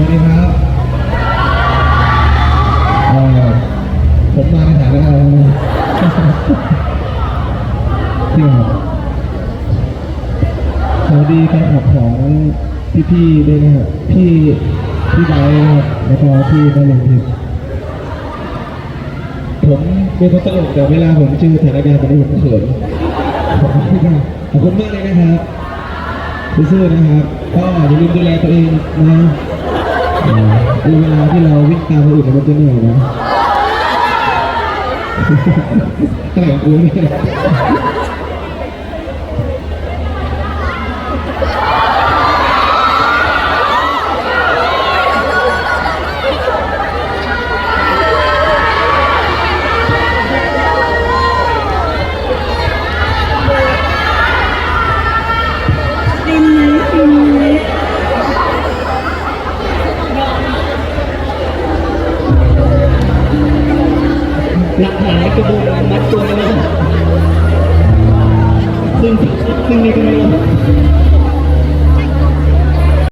วัสดีครับผมมาในฐานะอะไรที่ครับสวัสดีแฟนคลับของพี่ๆด้วยนะครับพี่พี่ไบร์ทนะครับแล้วก็พี่นรงค์ทิพย์ผมเป็นคนตลกแต่เวลาผมเจอสถานการณ์แบบนี้ผมเขินขอบคุณมากขอบคุณมากเลยนะครับสู้ๆนะครับก็อย่าลืมดูแลตัวเองนะ เอ่อเวลาที่เราวิ่งตามคนอื่นมันจะเหนื่อยนะแต่องกูเนี่ย หลักฐานในกระบวนการมัดตัวเลยซึ่งซึ่งนี่ก็ไม่รู้